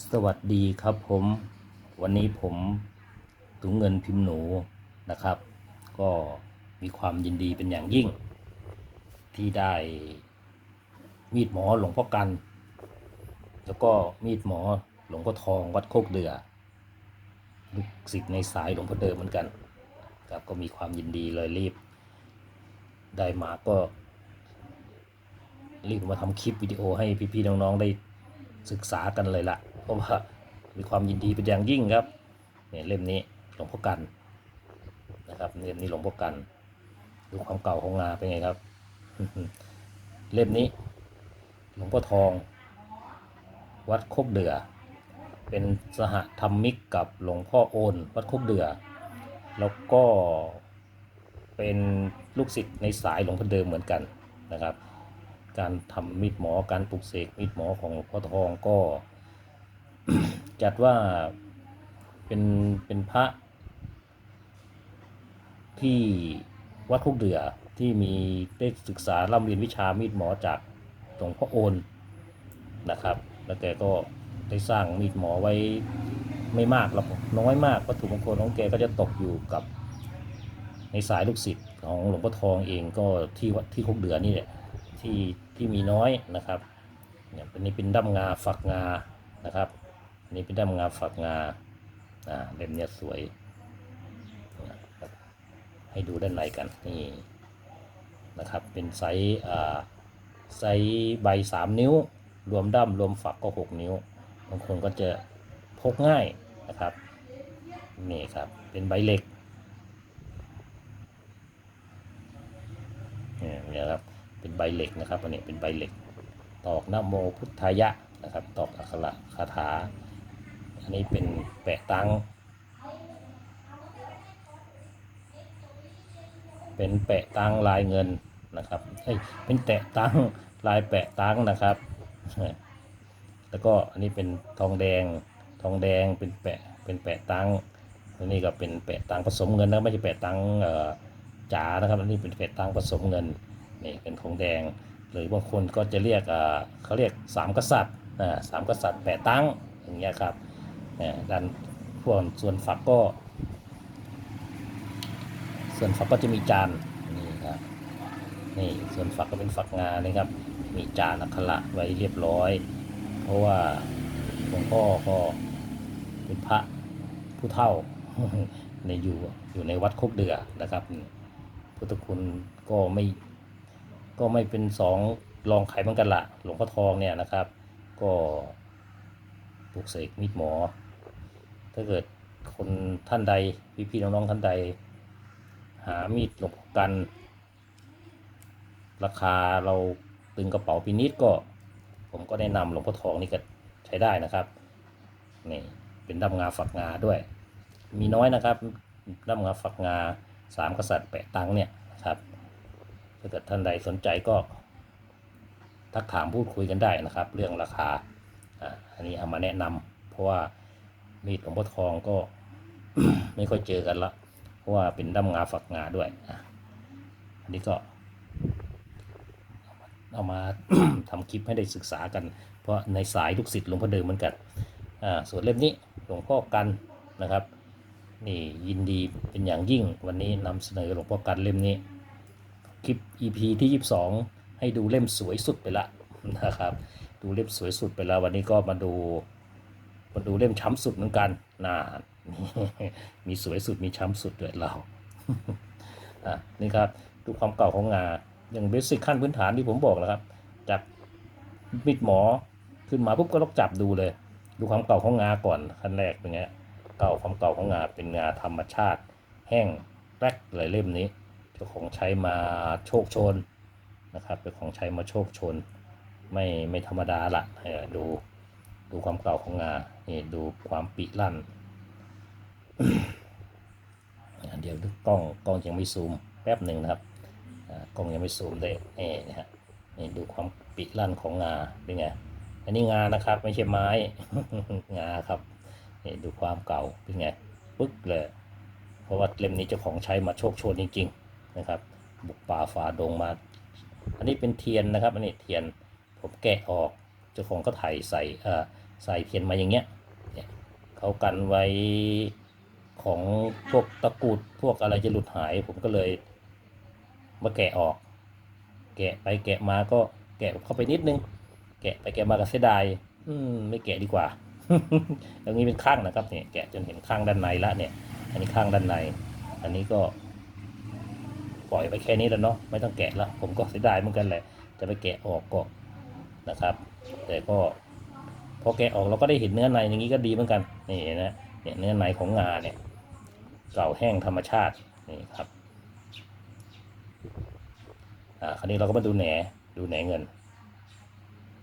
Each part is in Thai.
สวัสดีครับผม วันนี้ผมถุงเงินพิมพ์หนูนะครับ ก็มีความยินดีเป็นอย่างยิ่ง ที่ได้มีดหมอหลวงพ่อกัน แล้วก็มีดหมอหลวงพ่อทองวัดโคกเดือลูกศิษย์ในสายหลวงพ่อเดิมเหมือนกันครับก็มีความยินดีเลยรีบ ได้มาก็รีบมาทำคลิปวิดีโอให้พี่ๆน้องๆได้ศึกษากันเลยละ เพราะว่ามีความยินดีเป็นอย่างยิ่งครับเนี่ยเล่มนี้หลวงพ่อกันนะครับเล่มนี้หลวงพ่อกันดูความเก่าของงาเป็นไงครับ เล่มนี้หลวงพ่อทอง วัดโคกเดือ เป็นสหธรรมิกกับหลวงพ่อโอน วัดโคกเดือ แล้วก็เป็นลูกศิษย์ในสายหลวงพ่อเดิมเหมือนกันนะครับ การทำมีดหมอการปลุกเสกมีดหมอของหลวงพ่อทองก็ จัดว่าเป็นเป็นพระที่วัดคุกเดือที่มีได้ศึกษาร่ำเรียนวิชามีดหมอจากหลวงพ่อโอนนะครับ แล้วแกก็ได้สร้างมีดหมอไว้ไม่มากหรอกน้อยมากวัตถุมงคลของแกก็จะตกอยู่กับในสายลูกศิษย์ของหลวงพ่อทองเองก็ที่วัดที่คุกเดือนี่แหละที่ที่มีน้อยนะครับเนี่ยเป็นนี้เป็นด้ามงาฝักงานะครับ นนี้เป็นด้ามงาฝักงาเล่มเนี้ยสวย ให้ดูด้านในกันนี่นะครับ เป็นไซส์ไซส์ใบสามนิ้ว รวมด้ามรวมฝักก็หกนิ้ว บางคนก็จะพกง่ายนะครับ นี่ครับ เป็นใบเหล็กเนี่ยนี่ยครับ เป็นใบเหล็กนะครับ อันนี้เป็นใบเหล็ก ตอกนโมพุทธายะนะครับ ตอกอักขระคาถา อันนี้เป็นแปะตังเป็นแปะตังลายเงินนะครับเฮ้ยเป็นแตะตังลายแปะตังนะครับ แล้วก็อันนี้เป็นทองแดง ทองแดงเป็นแปะ เป็นแปะตังอันนี้ก็เป็นแปะตังผสมเงินนะไม่ใช่แปะตังจ๋านะครับ อันนี้เป็นแปะตังผสมเงิน นี่เป็นทองแดง หรือบางคนก็จะเรียกเขาเรียกสามกษัตริย์สามกษัตริย์แปะตังอย่างเงี้ยครับ ด้านพวกส่วนฝักก็ ส่วนฝักก็จะมีจานนี่ครับนี่ส่วนฝักก็เป็นฝักงานนะครับ มีจานอักขระไว้เรียบร้อย เพราะว่าหลวงพ่อก็เป็นพระผู้เฒ่าในอยู่อยู่ในวัดโคกเดือนะครับพุทธคุณก็ไม่ก็ไม่เป็นสองรองใครเหมือนกันละหลวงพ่อทองเนี่ยนะครับ ก็ปลุกเสกมีดหมอ ถ้าเกิดคนท่านใดพี่ๆน้องๆท่านใด หามีดหลวงพ่อกัน ราคาเราตึงกระเป๋าพินิดก็ ผมก็แนะนำหลวงพ่อทองนี่ก็ใช้ได้นะครับนี่เป็นด้ามงาฝักงาด้วย มีน้อยนะครับด้ามงาฝักงาสามกษัตริย์แปะตังเนี่ยนะครับถ้าเกิดท่านใดสนใจก็ทักถามพูดคุยกันได้นะครับ เรื่องราคาอ่าอันนี้เอามาแนะนำเพราะว่า มีดหลวงพ่อทองก็ไม่ค่อยเจอกันละเพราะว่าเป็นด้ามงาฝักงาด้วยอะอันนี้ก็เอามาทำคลิปให้ได้ศึกษากัน เพราะในสายลูกศิษย์หลวงพ่อเดิมเหมือนกันอ่าส่วนเล่มนี้หลวงพ่อกันนะครับนี่ยินดีเป็นอย่างยิ่งวันนี้นำเสนอหลวงพ่อกันเล่มนี้ คลิป EP ที่ 22 ให้ดูเล่มสวยสุดไปละนะครับ ดูเล่มสวยสุดไปแล้ววันนี้ก็มาดู มาดูเล่มช้ำสุดเหมือนกันน่ามีสวยสุดมีช้ำสุดด้วยเราอะนี่ครับดูความเก่าของงาอย่างเบสิกขั้นพื้นฐานที่ผมบอกนะครับ จากมิดหมอขึ้นมาปุ๊บก็ต้องจับดูเลย ดูความเก่าของงาก่อนขั้นแรกเป็นไงเก่าความเก่าของงาเป็นงาธรรมชาติ แห้งแรกเลยเล่มนี้เจ้าของใช้มาโชคชนนะครับเป็นของใช้มาโชคชน ไม่ไม่ธรรมดาละเออดูดูความเก่าของงา นี่ดูความปิลั่น เดี๋ยวดูกล้องกล้องยังไม่ซูมแป๊บหนึ่งนะครับกล้องยังไม่ซูมเลยนี่นะฮะนี่ดูความปิลั่นของงาเป็นไงอันนี้งานะครับไม่ใช่ไม้งาครับนี่ดูความเก่าเป็นไงปึ๊กเลย เพราะว่าเล่มนี้เจ้าของใช้มาโชคโชนจริงๆนะครับ บุกป่าฝ่าดงมา อันนี้เป็นเทียนนะครับ อันนี้เทียนผมแกะออกเจ้าของก็ถ่ายใส่อ่อ ใส่เพียนมาอย่างเงี้ยเนี่ยเขากันไว้ของพวกตะกุดพวกอะไรจะหลุดหาย ผมก็เลยมาแกะออก แกะไปแกะมาก็แกะเข้าไปนิดนึง แกะไปแกะมาก็เสียดายอืมไม่แกะดีกว่าตรงนี้เป็นข้างนะครับเนี่ยแกะจนเห็นข้างด้านในละเนี่ย อันนี้ข้างด้านใน อันนี้ก็ ปล่อยไปแค่นี้แล้วเนาะไม่ต้องแกะละผมก็เสียดายเหมือนกันแหละจะไปแกะออกก็นะครับ แต่ก็ พอแกะออกเราก็ได้เห็นเนื้อในอย่างนี้ก็ดีเหมือนกันนี่นะเนี่ยเนื้อในของงาเนี่ยเก่าแห้งธรรมชาตินี่ครับอ่าคราวนี้เราก็มาดูแหนดูแหนเงิน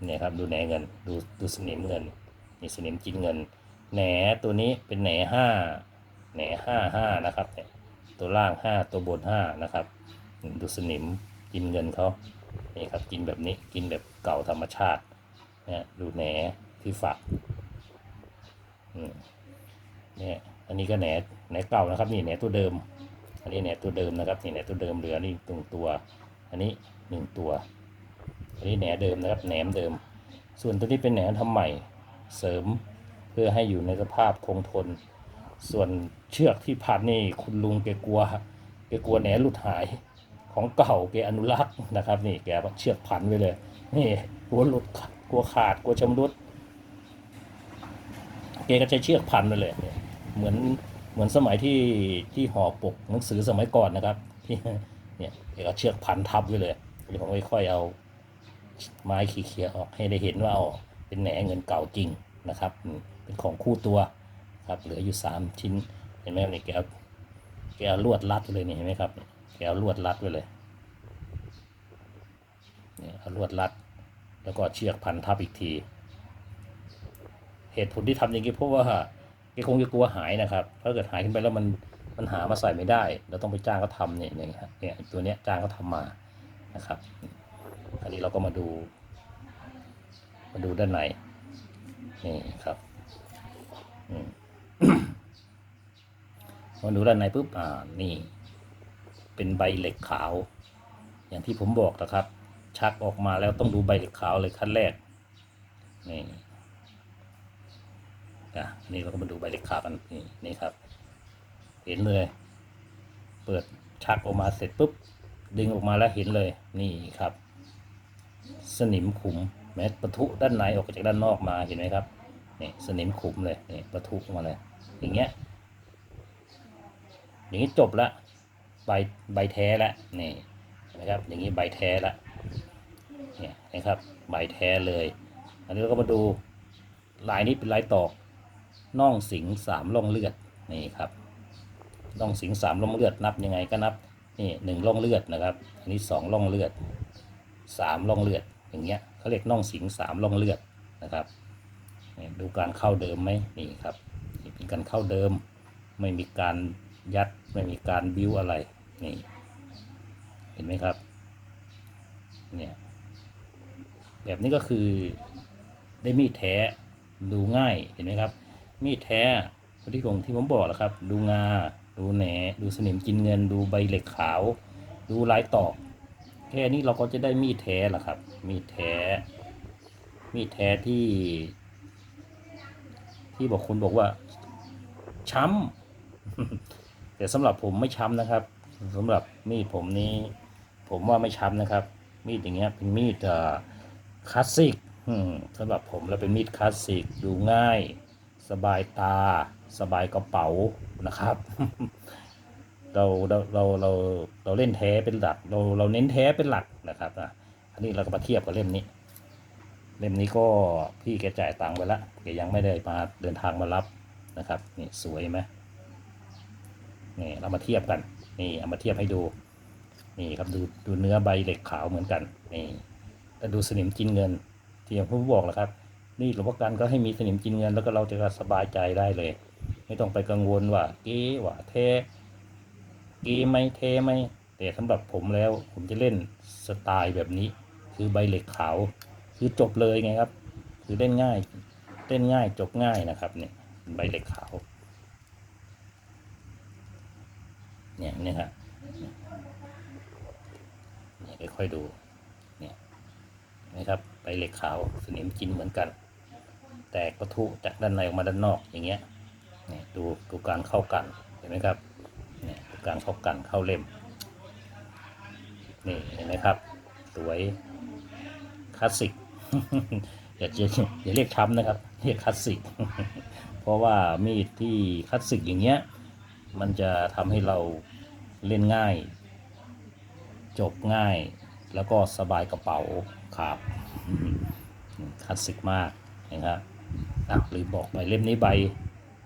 เนี่ยครับดูแหนเงินดูดูสนิมเงินนี่สนิมกินเงินแหนตัวนี้เป็นแหนห้าแหนห้าห้านะครับเนี่ยตัวล่างห้าตัวบนห้านะครับ ดูสนิมกินเงินเขานี่ครับกินแบบนี้กินแบบเก่าธรรมชาตินี่ยดูแหน ที่ฝักอืมเนี่ยอันนี้ก็แหนแหนเก่านะครับ นี่แหนตัวเดิม อันนี้แหนตัวเดิมนะครับนี่แหนตัวเดิมเหลือนี่ตรงตัว อันนี้หนึ่งตัว อันนี้แหนเดิมนะครับแหนมเดิม ส่วนตัวนี้เป็นแหนทำใหม่เสริมเพื่อให้อยู่ในสภาพคงทน ส่วนเชือกที่พันนี่คุณลุงแกกลัวแกกลัวแหนหลุดหายของเก่าแกอนุรักษ์นะครับ นี่แกเอาเชือกพันไว้เลย นี่กลัวหลุดกลัวขาดกลัวชำรุด กก็ใช้เชือกพันไปเลยเนี่ยเหมือนเหมือนสมัยที่ที่ห่อปกหนังสือสมัยก่อนนะครับที่เนี่ยแกก็เชือกพันทับไว้เลยเดี๋ยวผมค่อยๆเอาไม้ขีเขียออกให้ได้เห็นว่าอ๋อเป็นแหนเงินเก่าจริงนะครับ เป็นของคู่ตัวครับเหลืออยู่สามชิ้นเห็นไหมครับนี่แกเอาแกเอาลวดรัดไว้เลยนี่เห็นไหมครับแกเอาลวดรัดไว้เลยเนี่เอาลวดรัด แล้วก็เชือกพันทับอีกที เหตุผลที่ทำอย่างนี้เพราะว่าแกคงจะกลัวหายนะครับถ้าเกิดหายขึ้นไปแล้วมันมันหามาใส่ไม่ได้ เราต้องไปจ้างเขาทำเนี่ยเนี่ยครับเนี่ยตัวเนี้ยจ้างเขาทำมานะครับ อันนี้เราก็มาดู มาดูด้านในนี่ครับอืมมาดูด้านในปุ๊บอ่านี่ เป็นใบเหล็กขาว อย่างที่ผมบอกนะครับ ชักออกมาแล้วต้องดูใบเหล็กขาวเลยขั้นแรกนี่ อะอันนี้เราก็มาดูใบเล็กขากันนี่นี่ครับ เห็นเลย เปิดชักออกมาเสร็จปุ๊บ ดึงออกมาแล้วเห็นเลย นี่ครับ สนิมขุมแม้ปะทุด้านในออกจากด้านนอกมาเห็นไหมครับนี่สนิมขุมเลยนี่ปะทุออกมาเลย อย่างเงี้ยอย่างนี้จบละใบใบแท้ละนี่นะครับ อย่างนี้ใบแท้ละเนี่ยนะครับ ใบแท้เลย อันนี้เราก็มาดูลายนี้เป็นลายตอก น่องสิงสามร่องเลือดนี่ครับน่องสิงสามร่องเลือดนับยังไงก็นับนี่หนึ่งร่องเลือดนะครับ อันนี้สองร่องเลือดสามร่องเลือดอย่างเงี้ยเขาเรียกน่องสิงสามร่องเลือดนะครับนี่ดูการเข้าเดิมไหมนี่ครับนี่เป็นการเข้าเดิม ไม่มีการยัดไม่มีการบิ้วอะไรนี่เห็นไหมครับเนี่ยแบบนี้ก็คือได้มีดแท้ดูง่ายเห็นไหมครับ มีดแท้ที่ผมที่ผมบอกแหละครับ ดูงา ดูแหน ดูสนิมกินเงิน ดูใบเหล็กขาว ดูลายตอก แค่นี้เราก็จะได้มีดแท้ละครับ มีดแท้ มีดแท้ที่ ที่บอกคุณบอกว่า ช้ำ แต่สำหรับผมไม่ช้ำนะครับสำหรับมีดผมนี้ ผมว่าไม่ช้ำนะครับ มีดอย่างเงี้ยเป็นมีดอ่อคลาสสิกสำหรับผมแล้วเป็นมีดคลาสสิกดูง่าย สบายตา สบายกระเป๋านะครับ เราเราเราเราเราเล่นแท้เป็นหลัก เราเราเน้นแท้เป็นหลักนะครับอะอันนี้เราก็มาเทียบกับเล่มนี้ เล่มนี้ก็พี่แกจ่ายตังค์ไปและแกยังไม่ได้มาเดินทางมารับนะครับนี่สวยไหมนี่เรามาเทียบกันนี่เอามาเทียบให้ดูนี่ครับดูดูเนื้อใบเหล็กขาวเหมือนกันนี่แล้วดูสนิมกินเงินที่อย่างผมบอกแหละครับ นี่หลวงพ่อกันก็ให้มีสนิมกินเงินแล้วก็เราจะสบายใจได้เลย ไม่ต้องไปกังวลว่าเก๊ว่าเทกี้ไม่เทไหมแต่สำหรับผมแล้วผมจะเล่นสไตล์แบบนี้ คือใบเหล็กขาวคือจบเลยไงครับ คือเล่นง่ายเล่นง่ายจบง่ายนะครับเนี่ยใบเหล็กขาวเนี่ยเนี่ยครับเนี่ยค่อยๆดูเนี่ยนะครับใบเหล็กขาวสนิมกินเหมือนกัน แตกประทุจากด้านในออกมาด้านนอกอย่างเงี้ยนี่ดูดูการเข้ากันเห็นไหมครับเนี่ยดูการเข้ากันเข้าเล่มนี่เห็นไหมครับ สวยคลาสสิกอย่าอย่าเรียกช้ำนะครับเรียกคลาสสิกเพราะว่ามีดที่คลาสสิกอย่างเงี้ยมันจะทำให้เราเล่นง่าย จบง่ายแล้วก็สบายกระเป๋าครับอืมคลาสสิกมากนะครับ อะลืมบอกไปเล่มนี้ใบ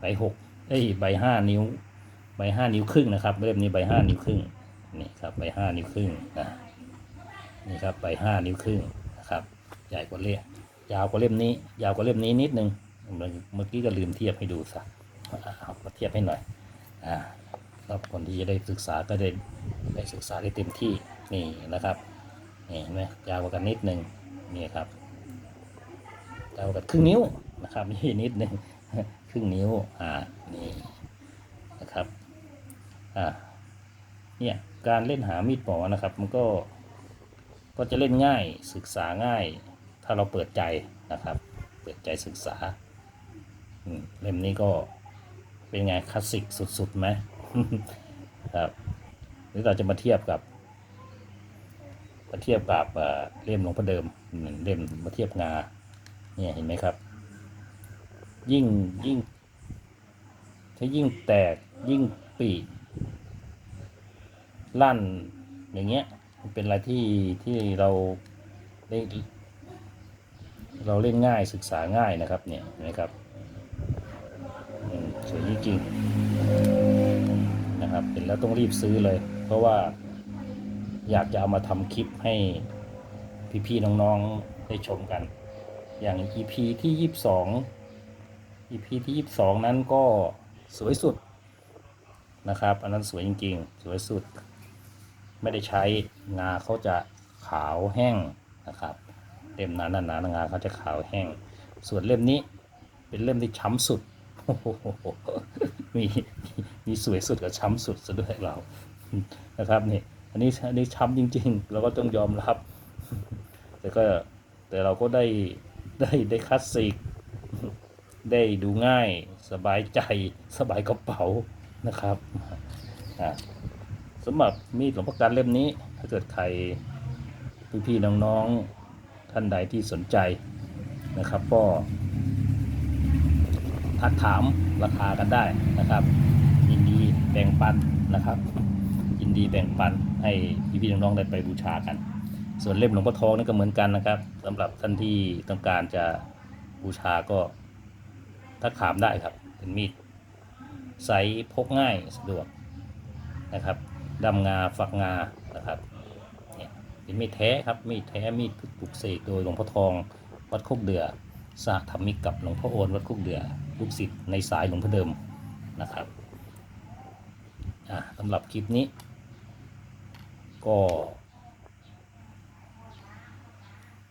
ใบหกเอ้ยใบห้านิ้ว ใบห้านิ้วครึ่งนะครับเล่มนี้ใบห้านิ้วครึ่งนี่ครับใบห้านิ้วครึ่งนะนี่ครับใบห้านิ้วครึ่งนะครับใหญ่กว่าเล่มยาวกว่าเล่มนี้ ยาวกว่าเล่มนี้นิดนึงเมื่อเมื่อกี้ก็ลืมเทียบให้ดูซะเอามาเทียบให้หน่อยอ่าแล้วคนที่จะได้ศึกษาก็ได้ได้ศึกษาได้เต็มที่นี่นะครับนี่เห็นไหมยาวกว่ากันนิดนึงนี่ครับยาวกว่ากันครึ่งนิ้ว นะครับนี่นิดนึงครึ่งนิ้วอ่านี่นะครับอ่าเนี่ยการเล่นหามีดหมอนะครับ มันก็ก็จะเล่นง่ายศึกษาง่าย ถ้าเราเปิดใจนะครับ เปิดใจศึกษาเล่มนี้ก็เป็นไงคลาสสิกสุดๆไหมครับหรือเราจะมาเทียบกับมาเทียบกับเล่มหลวงพ่อเดิมอืมเล่มมาเทียบงาเนี่ยเห็นไหมครับ ยิ่งยิ่ง ถ้ายิ่งแตกยิ่งปีกลั่นอย่างเงี้ยมันเป็นอะไรที่ที่เราได้เราเล่นง่ายศึกษาง่ายนะครับเนี่ยนไหมครับสวยจริงๆนะครับเห็นแล้วต้องรีบซื้อเลย เพราะว่าอยากจะเอามาทำคลิปให้พี่ๆน้องๆได้ชมกัน อย่าง EP ที่ 22 EP ที่22นั้นก็สวยสุดนะครับ อันนั้นสวยจริงๆ สวยสุด ไม่ได้ใช้งาเขาจะขาวแห้งนะครับเล่มนั้นหนาๆงาเขาจะขาวแห้ง ส่วนเล่มนี้เป็นเล่มที่ช้ำสุด มีมีสวยสุดกับช้ำสุดซะด้วยเรา นะครับนี่ อันนี้อันนี้ช้ำจริง ๆ เราก็ต้องยอมรับ แต่ก็แต่เราก็ได้ได้ได้คลาสสิก ได้ดูง่ายสบายใจสบายกระเป๋านะครับสำหรับมีดหลวงพ่อการเล่มนี้ ถ้าเกิดใครพี่ๆน้องๆท่านใดที่สนใจนะครับ ก็ทักถามราคากันได้นะครับ ยินดีแบ่งปันนะครับ ยินดีแบ่งปันให้พี่ๆน้องๆได้ไปบูชากัน ส่วนเล่มหลวงพ่อทองนี่ก็เหมือนกันนะครับสำหรับท่านที่ต้องการจะบูชาก็ ทักถามได้ครับ เป็นมีดไซส์พกง่ายสะดวกนะครับดำงาฝักงานะครับเนี่ยเป็นมีดแท้ครับมีดแท้มีดปลุกเสกโดยหลวงพ่อทองวัดโคกเดือสหธรรมิกกับหลวงพ่อโอนวัดโคกเดือลูกศิษย์ในสายหลวงพ่อเดิมนะครับอะสำหรับคลิปนี้ ก็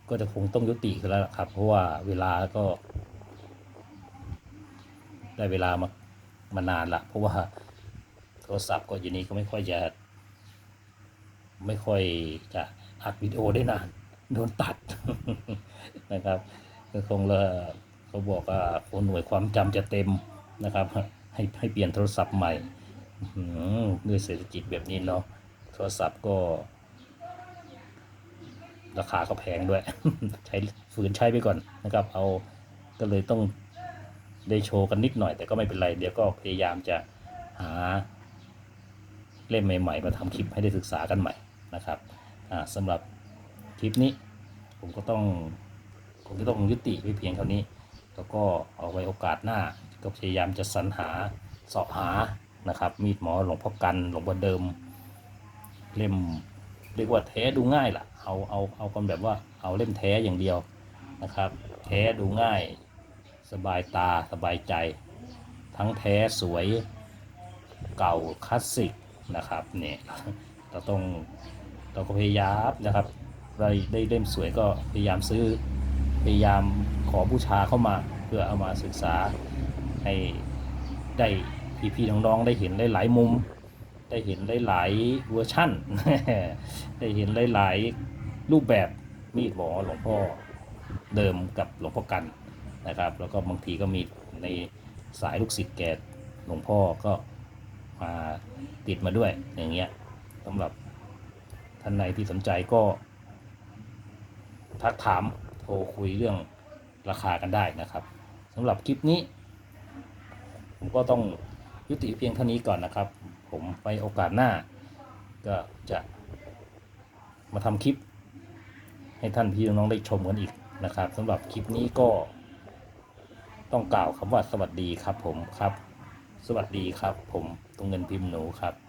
ก็จะคงต้องยุติกันแล้วครับ เพราะว่าเวลาก็ ได้เวลามามานานละเพราะว่าโทรศัพท์ก็อยู่นี้ก็ไม่ค่อยจะ ไม่ค่อยจะอัดวิดีโอได้นาน โดนตัดนะครับก็คงเลยเขาบอกว่าหน่วยความจำจะเต็มนะครับ ให้ให้เปลี่ยนโทรศัพท์ใหม่ด้วยเศรษฐกิจแบบนี้เนาะโทรศัพท์ก็ ราคาก็แพงด้วย ใช้ฝืนใช้ไปก่อนนะครับ เอาก็เลยต้อง ได้โชว์กันนิดหน่อย แต่ก็ไม่เป็นไร เดี๋ยวก็พยายามจะหาเล่มใหม่ๆ มาทำคลิปให้ได้ศึกษากันใหม่นะครับอ่าสำหรับคลิปนี้ผมก็ต้องผมก็ต้องยุติไว้เพียงเท่านี้ แล้วก็เอาไว้โอกาสหน้า ก็พยายามจะสรรหาสอบหานะครับ มีดหมอหลวงพ่อกันหลวงพ่อเดิม เล่มเรียกว่าแท้ดูง่ายล่ะ เอาเอาเอากันแบบว่าเอาเล่มแท้อย่างเดียวนะครับ แท้ดูง่าย สบายตาสบายใจ ทั้งแท้สวยเก่าคลาสสิกนะครับเนี่ยเราต้องเราก็พยายามนะครับได้ได้เล่มสวยก็พยายามซื้อพยายามขอบูชาเข้ามาเพื่อเอามาศึกษาให้ได้พี่ๆน้องๆได้เห็นได้หลายมุม ได้เห็นได้หลายเวอร์ชั่น ได้เห็นหลายๆรูปแบบมีดหมอหลวงพ่อเดิมกับหลวงพ่อกัน นะครับ แล้วก็บางทีก็มีในสายลูกศิษย์แก่หลวงพ่อก็มาติดมาด้วยอย่างเงี้ยสำหรับท่านใดที่สนใจก็ ทักถามโทรคุยเรื่องราคากันได้นะครับสำหรับคลิปนี้ ผมก็ต้องยุติเพียงเท่านี้ก่อนนะครับ ผมไปโอกาสหน้า ก็จะมาทำคลิป ให้ท่านพี่น้องได้ชมกันอีกนะครับสำหรับคลิปนี้ก็ ต้องกล่าวคำว่าสวัสดีครับผมครับ สวัสดีครับ ผมตรงเงินพิมพ์หนูครับ